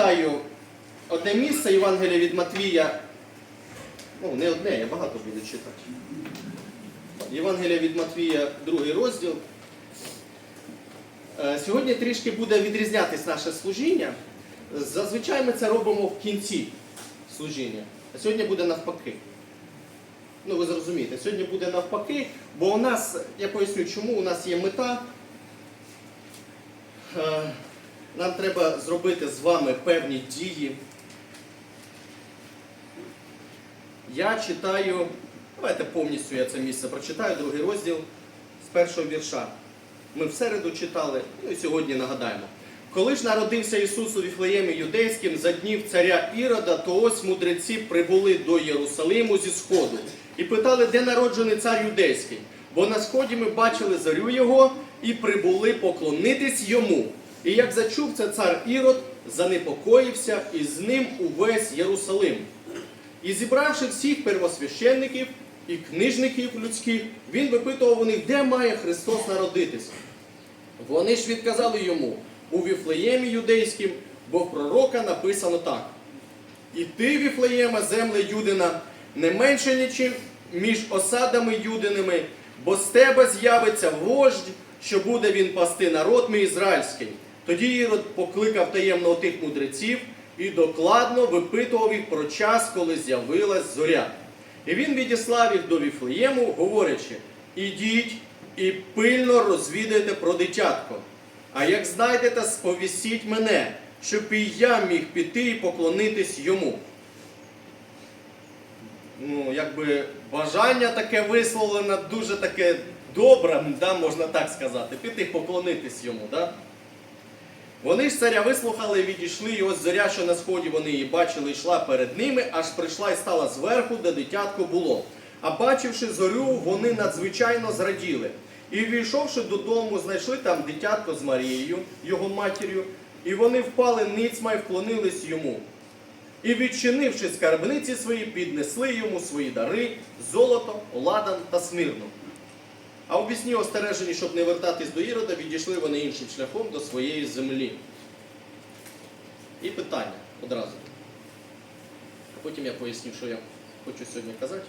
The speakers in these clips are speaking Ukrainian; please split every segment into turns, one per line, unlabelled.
прочитаю одне місце Євангелія від Матвія. Ну, не одне, я багато буду читати. Євангелія від Матвія, другий розділ. Е, Сьогодні трішки буде відрізнятись наше служіння. Зазвичай ми це робимо в кінці служіння. А сьогодні буде навпаки. Ну, ви зрозумієте, сьогодні буде навпаки, бо у нас, я поясню, чому у нас є мета. Нам треба зробити з вами певні дії. Я читаю, давайте повністю я це місце прочитаю, другий розділ з першого вірша. Ми в середу читали, ну і сьогодні нагадаємо. Коли ж народився Ісус у Віфлеємі Юдейським за днів царя Ірода, то ось мудреці прибули до Єрусалиму зі сходу і питали, де народжений цар юдейський. Бо на сході ми бачили зарю його і прибули поклонитись йому. І як зачув це цар Ірод, занепокоївся, і з ним увесь Єрусалим. І зібравши всіх первосвященників і книжників людських, він випитував у них, де має Христос народитися. Вони ж відказали йому у Віфлеємі юдейським, бо в пророка написано так. І ти, Віфлеєма, земле Юдина, не менше нічим між осадами юдиними, бо з тебе з'явиться вождь, що буде він пасти народ мій ізраїльський. Тоді Ірод покликав таємно тих мудреців і докладно випитував їх про час, коли з'явилась зоря. І він відіслав їх до Віфлеєму, говорячи: ідіть і пильно розвідайте про дитятко. А як знайдете, сповістіть мене, щоб і я міг піти і поклонитись йому. Ну, якби бажання таке висловлене дуже таке добре, да, можна так сказати, піти поклонитись йому. Да? Вони ж царя вислухали, відійшли, і ось зоря, що на сході вони її бачили, йшла перед ними, аж прийшла і стала зверху, де дитятко було. А бачивши зорю, вони надзвичайно зраділи. І війшовши додому, знайшли там дитятко з Марією, його матір'ю, і вони впали ницьма і вклонились йому. І відчинивши скарбниці свої, піднесли йому свої дари, золото, ладан та смирну. А у пісні остережені, щоб не вертатись до Ірода, відійшли вони іншим шляхом до своєї землі. І питання одразу. А потім я поясню, що я хочу сьогодні казати.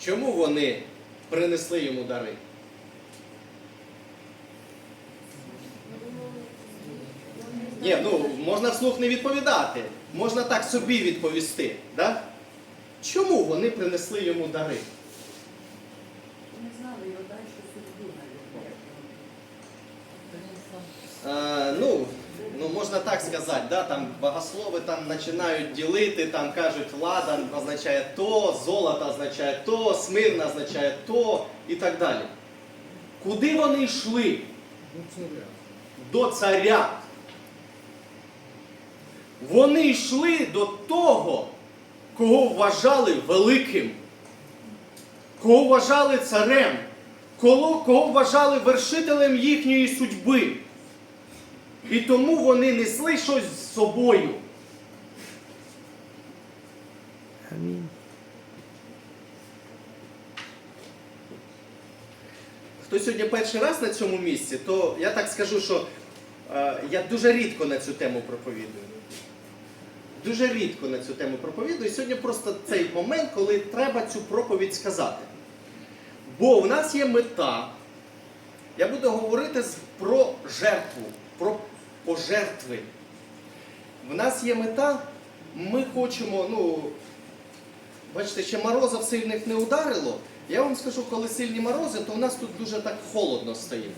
Чому вони принесли йому дари? Ні, ну можна вслух не відповідати, можна так собі відповісти. Да? Чому вони принесли йому дари?
Не знали його далі судьбу,
Е, ну, ну, можна так сказати, да? там богослови там починають ділити, там кажуть, ладан означає то, золото означає то, смирна означає то і так далі. Куди вони йшли? До царя. Вони йшли до того, кого вважали великим, кого вважали царем, кого, кого вважали вершителем їхньої судьби. І тому вони несли щось з собою.
Амінь.
Хто сьогодні перший раз на цьому місці, то я так скажу, що е, я дуже рідко на цю тему проповідую. Дуже рідко на цю тему проповідую. І сьогодні просто цей момент, коли треба цю проповідь сказати. Бо в нас є мета. Я буду говорити про жертву, про пожертви. В нас є мета, ми хочемо, ну, бачите, ще морозів сильних не ударило. Я вам скажу, коли сильні морози, то у нас тут дуже так холодно стоїть.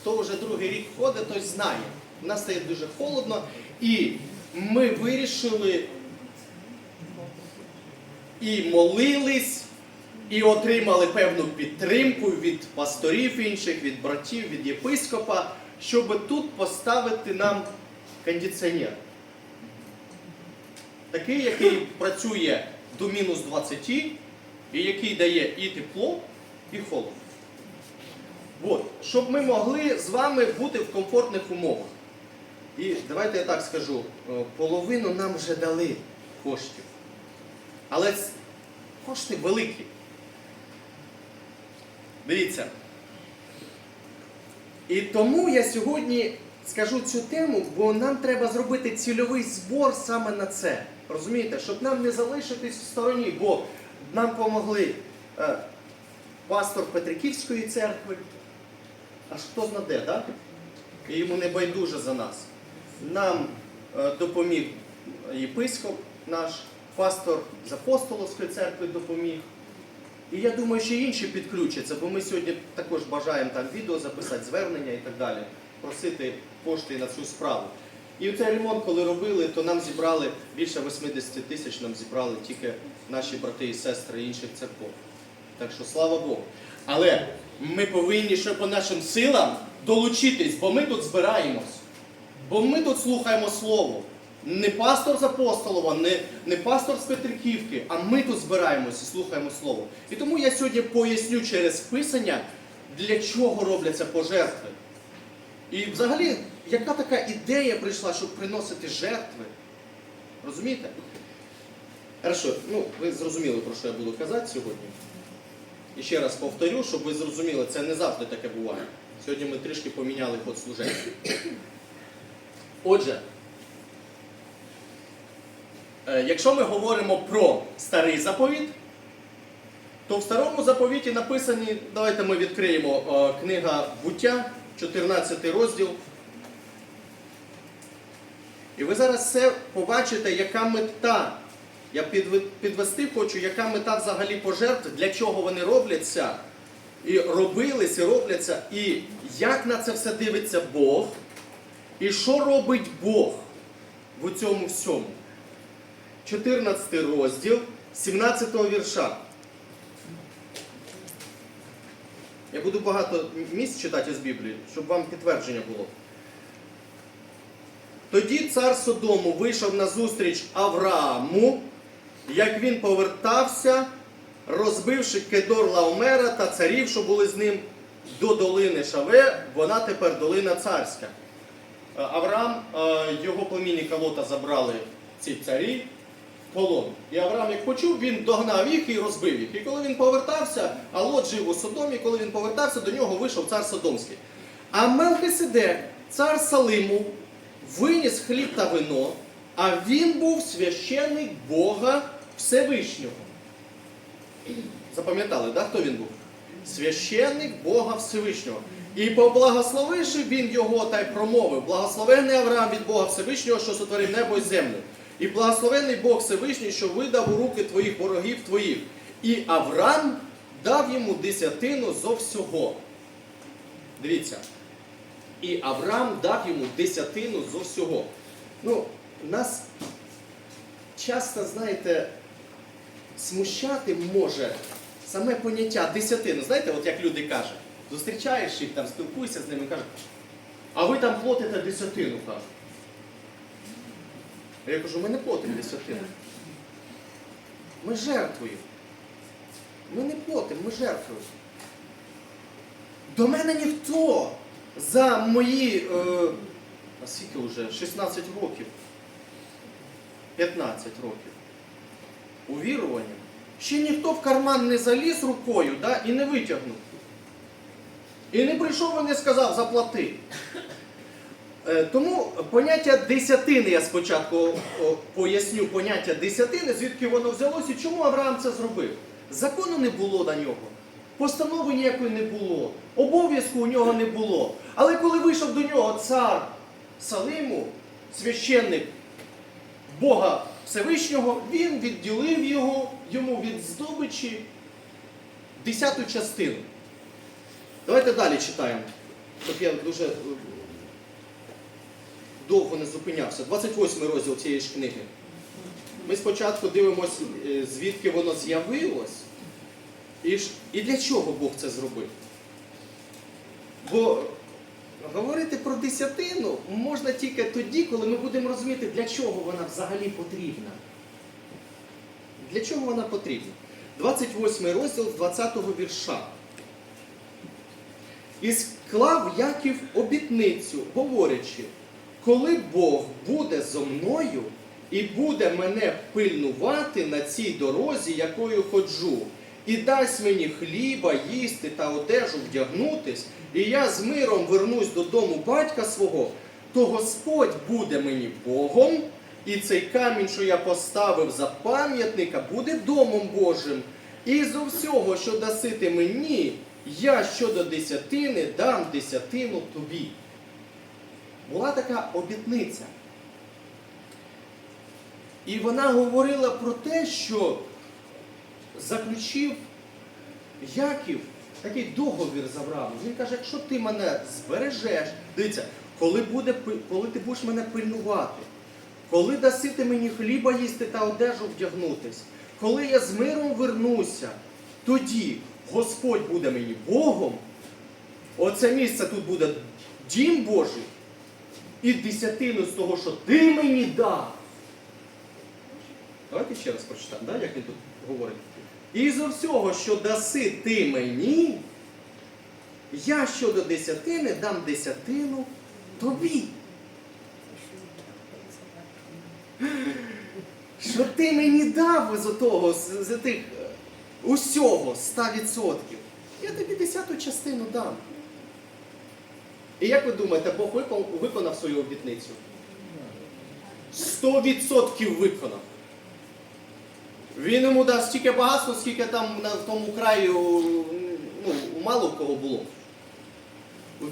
Хто вже другий рік ходить, той знає. У нас стає дуже холодно. І ми вирішили і молились, і отримали певну підтримку від пасторів інших, від братів, від єпископа, щоб тут поставити нам кондиціонер. Такий, який працює до мінус 20, і який дає і тепло, і холод. От, щоб ми могли з вами бути в комфортних умовах. І давайте я так скажу, е, половину нам вже дали коштів. Але кошти великі. Дивіться. І тому я сьогодні скажу цю тему, бо нам треба зробити цільовий збор саме на це. Розумієте, щоб нам не залишитись в стороні, бо нам помогли е, пастор Петриківської церкви, аж хто знаде, да? І йому не байдуже за нас. Нам е, допоміг єпископ наш, пастор з апостоловської церкви допоміг. І я думаю, що інші підключаться, бо ми сьогодні також бажаємо там відео записати, звернення і так далі, просити кошти на цю справу. І цей ремонт, коли робили, то нам зібрали більше 80 тисяч, нам зібрали тільки наші брати і сестри інших церков. Так що слава Богу. Але ми повинні ще по нашим силам долучитись, бо ми тут збираємось. Бо ми тут слухаємо слово. Не пастор з Апостолова, не, не пастор з Петриківки, а ми тут збираємося і слухаємо слово. І тому я сьогодні поясню через писання, для чого робляться пожертви. І взагалі, яка така ідея прийшла, щоб приносити жертви? Розумієте? Хорошо, ну ви зрозуміли, про що я буду казати сьогодні. І ще раз повторю, щоб ви зрозуміли, це не завжди таке буває. Сьогодні ми трішки поміняли ход служення. Отже, е, якщо ми говоримо про старий заповіт, то в старому заповіті написані, давайте ми відкриємо е, книга буття, 14 розділ. І ви зараз все побачите, яка мета. Я підвести хочу, яка мета взагалі пожертв, для чого вони робляться, і робились, і робляться, і як на це все дивиться Бог, і що робить Бог в цьому всьому. 14 розділ 17 вірша. Я буду багато місць читати з Біблії, щоб вам підтвердження було. Тоді цар Содому вийшов на зустріч Аврааму, як він повертався, розбивши Кедор Лаомера та царів, що були з ним до долини Шаве, вона тепер долина царська. Е, Авраам, е, його племінника Лота забрали ці царі в полон. І Авраам, як почув, він догнав їх і розбив їх. І коли він повертався, а Лот жив у Содомі, коли він повертався, до нього вийшов цар Содомський. А Мелхиседек, цар Салиму, виніс хліб та вино, а він був священник Бога Всевишнього. Запам'ятали, да, хто він був? Священник Бога Всевишнього. І поблагословивши він його та й промовив, благословений Авраам від Бога Всевишнього, що сотворив небо і землю. І благословений Бог Всевишній, що видав у руки твоїх ворогів твоїх. І Авраам дав йому десятину зо всього. Дивіться. І Авраам дав йому десятину зо всього. Ну, нас часто, знаєте, смущати може саме поняття десятини. Знаєте, от як люди кажуть, зустрічаєш їх, там, спілкуєшся з ними, кажуть, а ви там платите десятину, кажуть. А я кажу, ми не платимо десятину. Ми жертвуємо. Ми не платимо, ми жертвуємо. До мене ніхто за мої, е, а скільки вже, 16 років, 15 років увірування, ще ніхто в карман не заліз рукою да, і не витягнув. І не прийшов і не сказав заплати. Е, Тому поняття десятини я спочатку поясню поняття десятини, звідки воно взялося і чому Авраам це зробив. Закону не було на нього, постанови ніякої не було, обов'язку у нього не було. Але коли вийшов до нього цар Салиму, священник Бога Всевишнього, він відділив його, йому від здобичі десяту частину. Давайте далі читаємо, щоб я дуже е, довго не зупинявся. 28 розділ цієї ж книги. Ми спочатку дивимося, е, звідки воно з'явилось, і, для чого Бог це зробив. Бо говорити про десятину можна тільки тоді, коли ми будемо розуміти, для чого вона взагалі потрібна. Для чого вона потрібна? 28 розділ з 20 вірша. І склав Яків обітницю, говорячи, коли Бог буде зо мною і буде мене пильнувати на цій дорозі, якою ходжу, і дасть мені хліба, їсти та одежу вдягнутись, і я з миром вернусь додому батька свого, то Господь буде мені Богом, і цей камінь, що я поставив за пам'ятника, буде домом Божим. І зо всього, що даси ти мені, я щодо десятини дам десятину тобі. Була така обітниця. І вона говорила про те, що заключив Яків такий договір з Авраамом. Він каже, якщо ти мене збережеш, дивіться, коли, буде, коли ти будеш мене пильнувати, коли даси ти мені хліба їсти та одежу вдягнутись, коли я з миром вернуся, тоді Господь буде мені Богом, оце місце тут буде дім Божий, і десятину з того, що ти мені дав. Давайте ще раз прочитаємо, да, як він тут говорить. І зо всього, що даси ти мені, я щодо десятини дам десятину тобі. Що ти мені дав з того, з, тих усього 100%. Я тобі десяту частину дам. І як ви думаєте, Бог виконав свою обітницю? 100% виконав. Він йому дав стільки багатства, скільки там на тому краю ну, мало в кого було.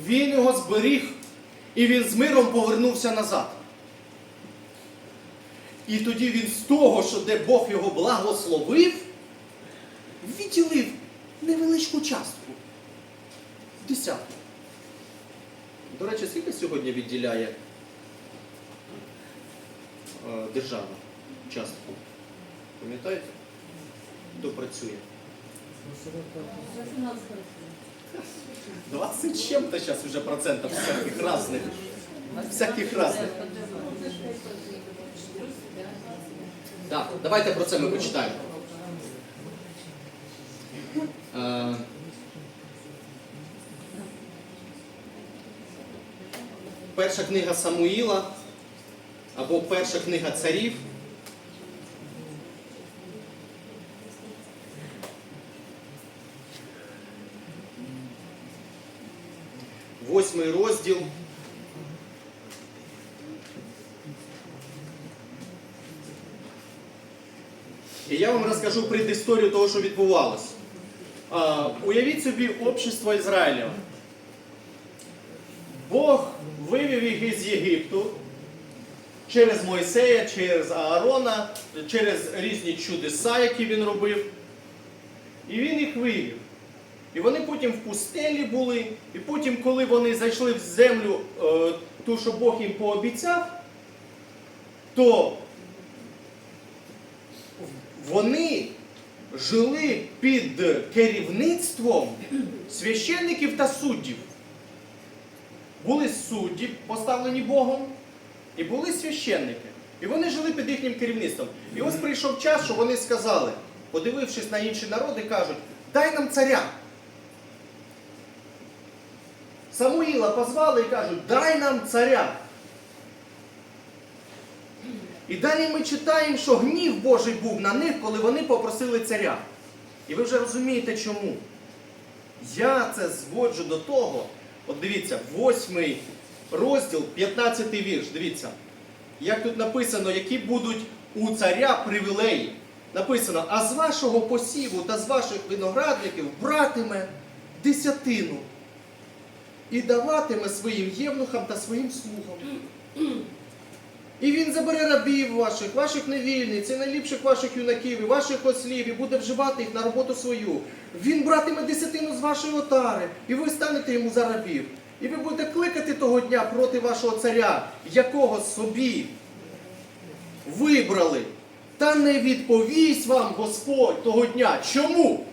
Він його зберіг, і він з миром повернувся назад. І тоді він з того, що де Бог його благословив, відділив невеличку частку. Десятку. До речі, скільки сьогодні відділяє е, держава частку? Пам'ятаєте? Хто працює?
За 17 років.
20 чем-то сейчас уже процентов всяких разных. Всяких разных. Так, давайте про це ми почитаємо. Е, Перша книга Самуїла або перша книга царів. Восьмий розділ. І я вам розкажу предісторію того, що відбувалося. Уявіть собі общество Ізраїля. Бог вивів їх із Єгипту через Мойсея, через Аарона, через різні чудеса, які він робив. І він їх вивів. І вони потім в пустелі були, і потім, коли вони зайшли в землю, е, ту, що Бог їм пообіцяв, то вони жили під керівництвом священників та суддів. Були судді, поставлені Богом, і були священники. І вони жили під їхнім керівництвом. І ось прийшов час, що вони сказали, подивившись на інші народи, кажуть, дай нам царя. Самуїла позвали і кажуть, дай нам царя. І далі ми читаємо, що гнів Божий був на них, коли вони попросили царя. І ви вже розумієте чому. Я це зводжу до того, от дивіться, восьмий розділ, 15 вірш, дивіться, як тут написано, які будуть у царя привілеї. Написано, а з вашого посіву та з ваших виноградників братиме десятину і даватиме своїм євнухам та своїм слугам. І він забере рабів ваших, ваших невільниць, і найліпших ваших юнаків, і ваших ослів, і буде вживати їх на роботу свою. Він братиме десятину з вашої отари, і ви станете йому за рабів. І ви будете кликати того дня проти вашого царя, якого собі вибрали. Та не відповість вам Господь того дня. Чому?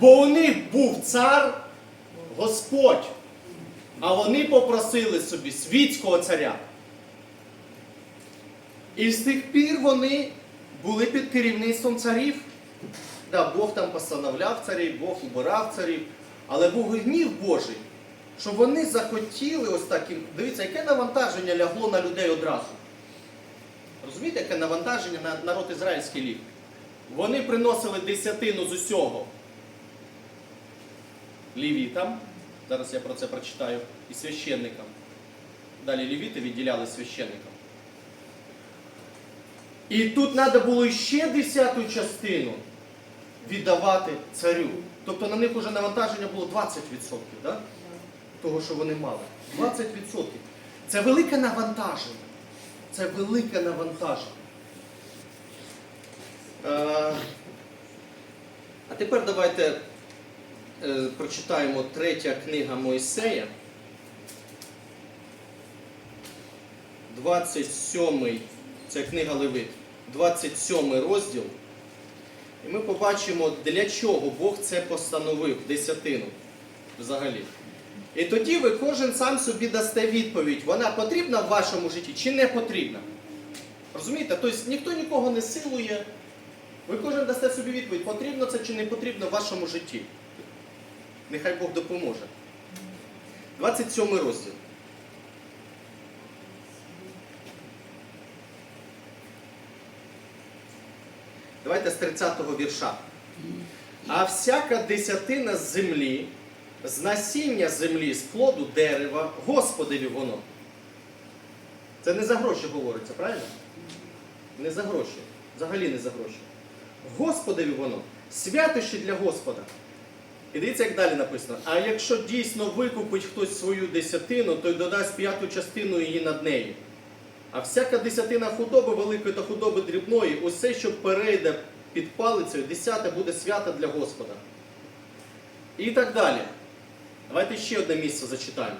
Бо у них був цар Господь, а вони попросили собі світського царя. І з тих пір вони були під керівництвом царів. Да, Бог там постановляв царів, Бог убирав царів, але був гнів Божий, що вони захотіли ось так. Дивіться, яке навантаження лягло на людей одразу. Розумієте, яке навантаження на народ ізраїльський ліг? Вони приносили десятину з усього. лівітам, зараз я про це прочитаю, і священникам. Далі лівіти відділяли священникам. І тут треба було ще десяту частину віддавати царю. Тобто на них вже навантаження було 20%, да? того, що вони мали. 20%. Це велике навантаження. Це велике навантаження. Е, а тепер давайте прочитаємо третя книга Мойсея. 27, це книга Левит, 27 розділ. І ми побачимо, для чого Бог це постановив, десятину взагалі. І тоді ви кожен сам собі дасте відповідь, вона потрібна в вашому житті чи не потрібна. Розумієте? Тобто ніхто нікого не силує. Ви кожен дасте собі відповідь, потрібно це чи не потрібно в вашому житті. Нехай Бог допоможе. 27 розділ. Давайте з 30-го вірша. А всяка десятина з землі, з насіння землі, з плоду дерева, Господеві воно. Це не за гроші говориться, правильно? Не за гроші. Взагалі не за гроші. Господові воно. Святощі для Господа. І дивіться, як далі написано. А якщо дійсно викупить хтось свою десятину, то й додасть п'яту частину її над нею. А всяка десятина худоби великої та худоби дрібної, усе, що перейде під палицею, десяте буде свято для Господа. І так далі. Давайте ще одне місце зачитаємо.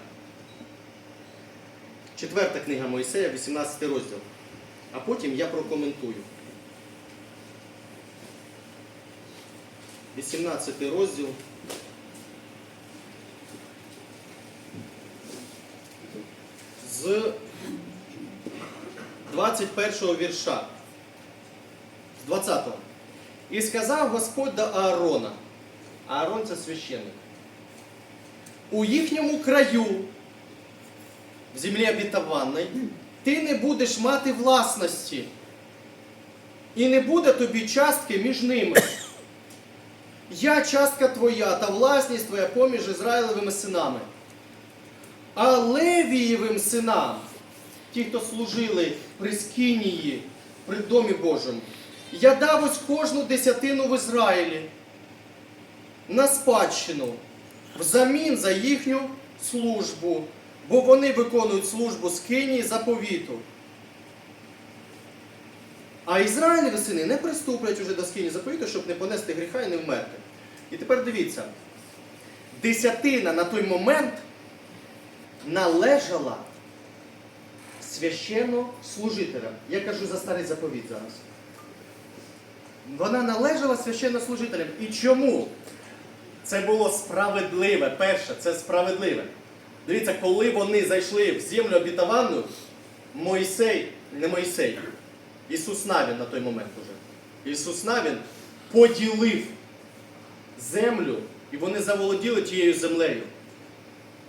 Четверта книга Моїсея, 18 розділ. А потім я прокоментую. 18 розділ. З 21 вірша. З 20-го. І сказав Господь до Аарона. Аарон це священник. У їхньому краю, в землі обітованій, ти не будеш мати власності. І не буде тобі частки між ними. Я частка твоя та власність твоя поміж Ізраїлевими синами. А Левієвим синам, ті, хто служили при Скинії, при Домі Божому, я дав ось кожну десятину в Ізраїлі на спадщину взамін за їхню службу, бо вони виконують службу Скинії заповіту. А Ізраїлеві сини не приступлять уже до скині заповіту, щоб не понести гріха і не вмерти. І тепер дивіться, десятина на той момент належала священнослужителям. Я кажу за старий заповіт зараз. Вона належала священнослужителям. І чому? Це було справедливе. Перше, це справедливе. Дивіться, коли вони зайшли в землю обітовану, Мойсей, не Мойсей, Ісус Навін на той момент уже. Ісус Навін поділив землю, і вони заволоділи тією землею.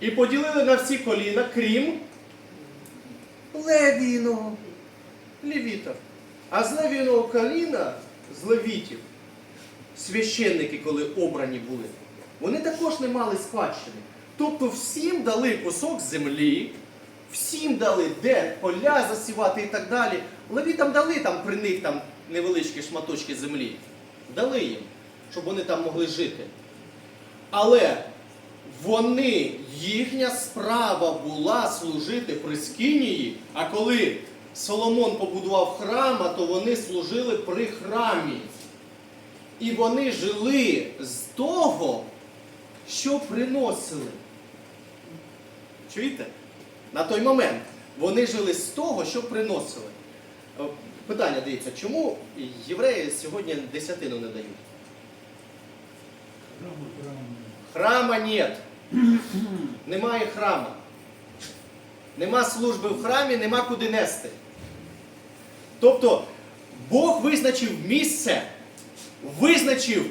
І поділили на всі коліна, крім Левіного, левітів. А з Левіного коліна, з левітів, священники, коли обрані були, вони також не мали спадщини. Тобто всім дали кусок землі, всім дали де поля засівати і так далі. Левітам дали там при них там невеличкі шматочки землі. Дали їм, щоб вони там могли жити. Але вони, їхня справа була служити при Скинії, а коли Соломон побудував храм, то вони служили при храмі. І вони жили з того, що приносили. Чуєте? На той момент вони жили з того, що приносили. Е, Питання дивіться, чому євреї сьогодні десятину не дають? Храма нет. Немає храма. Нема служби в храмі, нема куди нести. Тобто Бог визначив місце, визначив,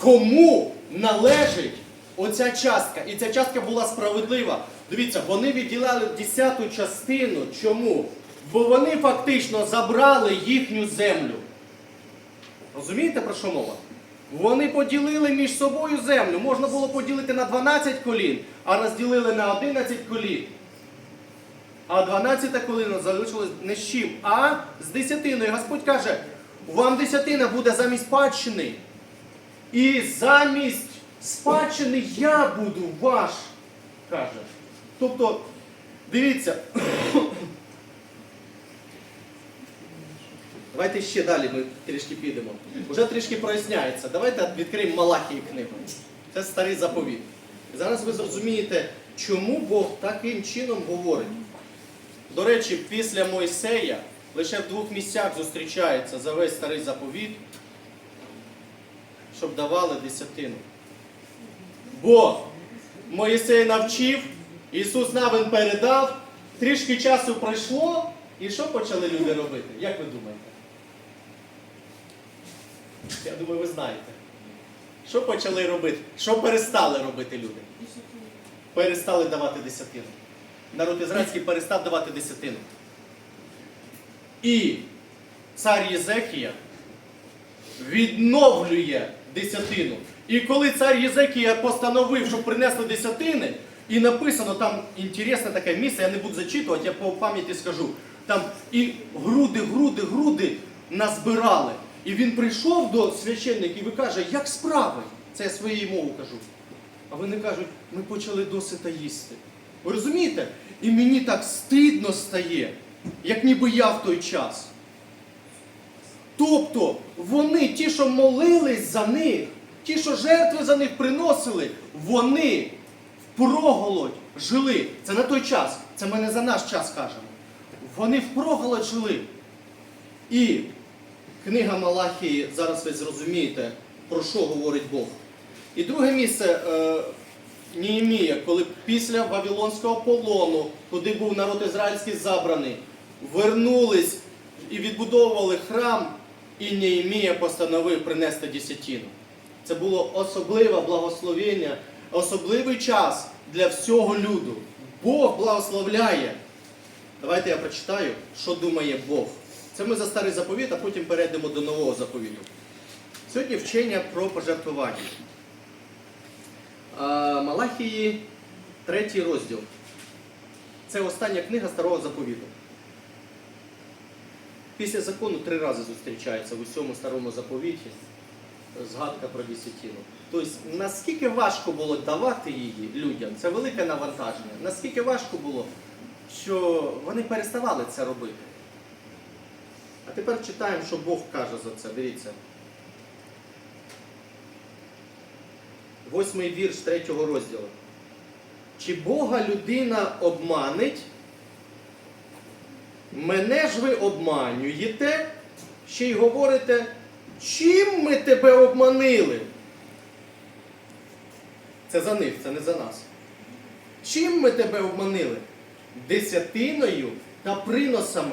кому належить оця частка. І ця частка була справедлива. Дивіться, вони відділяли десяту частину. Чому? Бо вони фактично забрали їхню землю. Розумієте, про що мова? Вони поділили між собою землю. Можна було поділити на 12 колін, а розділили на 11 колін. А 12 коліно залишилось не з чим, а з десятиною. Господь каже, вам десятина буде замість спадщини. І замість спадщини я буду ваш, каже. Тобто, дивіться. Давайте ще далі ми трішки підемо. Уже трішки проясняється. Давайте відкриємо Малахії книгу. Це старий заповіт. Зараз ви зрозумієте, чому Бог таким чином говорить. До речі, після Мойсея лише в двох місцях зустрічається за весь старий заповіт, щоб давали десятину. Бо Моїсей навчив, Ісус Навин передав, трішки часу пройшло, і що почали люди робити? Як ви думаєте? Я думаю, ви знаєте. Що почали робити? Що перестали робити люди? Перестали давати десятину. Народ ізраїльський перестав давати десятину. І цар Єзекія відновлює десятину. І коли цар Єзекія постановив, щоб принесли десятини, і написано там інтересне таке місце, я не буду зачитувати, я по пам'яті скажу. Там і груди, груди, груди назбирали. І він прийшов до священників і каже, як справи? Це я своєю мовою кажу. А вони кажуть, ми почали досита їсти. Ви розумієте? І мені так стидно стає, як ніби я в той час. Тобто вони, ті, що молились за них, ті, що жертви за них приносили, вони впроголодь жили. Це на той час, це ми не за наш час кажемо. Вони впроголодь жили. І книга Малахії, зараз ви зрозумієте, про що говорить Бог. І друге місце е, Ніємія, коли після Вавилонського полону, куди був народ ізраїльський забраний, вернулись і відбудовували храм, і Неємія постановив принести десятину. Це було особливе благословення, особливий час для всього люду. Бог благословляє. Давайте я прочитаю, що думає Бог. Це ми за старий заповіт, а потім перейдемо до нового заповіту. Сьогодні вчення про пожертвування. Малахії, третій розділ. Це остання книга старого заповіту. Після закону три рази зустрічається в усьому старому заповіті згадка про десятину. Тобто, наскільки важко було давати її людям, це велике навантаження. Наскільки важко було, що вони переставали це робити. Тепер читаємо, що Бог каже за це. Дивіться. Восьмий вірш третього розділу. Чи Бога людина обманить? Мене ж ви обманюєте, ще й говорите, чим ми тебе обманили? Це за них, це не за нас. Чим ми тебе обманили? Десятиною та приносами.